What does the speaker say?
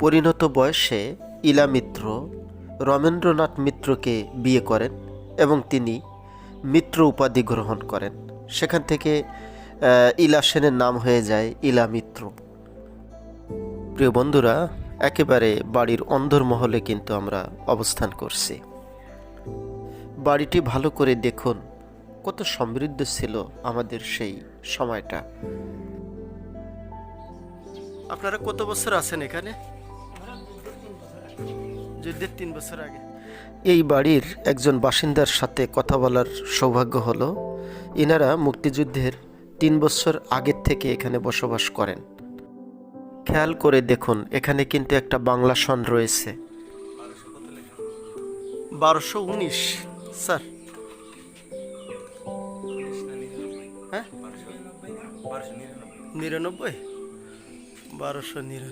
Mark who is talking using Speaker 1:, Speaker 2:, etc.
Speaker 1: পরিণত বয়সে ইলা মিত্র রমেন্দ্রনাথ মিত্রকে বিয়ে করেন এবং তিনি মিত্র উপাধি গ্রহণ করেন। সেখান থেকে ইলা সেনের নাম হয়ে যায় ইলা মিত্র। প্রিয় বন্ধুরা, একেবারে বাড়ির অন্দরমহলে কিন্তু আমরা অবস্থান করছি। বাড়িটি ভালো করে দেখুন, কত সমৃদ্ধ ছিল আমাদের সেই সময়টা। আপনারা কত বছর আছেন এখানে? তিন বছর আগে। এই বাড়ির একজন বাসিন্দার সাথে কথা বলার সৌভাগ্য হলো, ইনারা মুক্তিযুদ্ধের তিন বছর আগের থেকে এখানে বসবাস করেন। খেয়াল করে দেখুন, এখানে কিন্তু একটা বাংলা সন রয়েছে। বারোশো উনিশ, স্যার। হ্যাঁ? নিরানব্বই? বারোশো নিরানব্বই।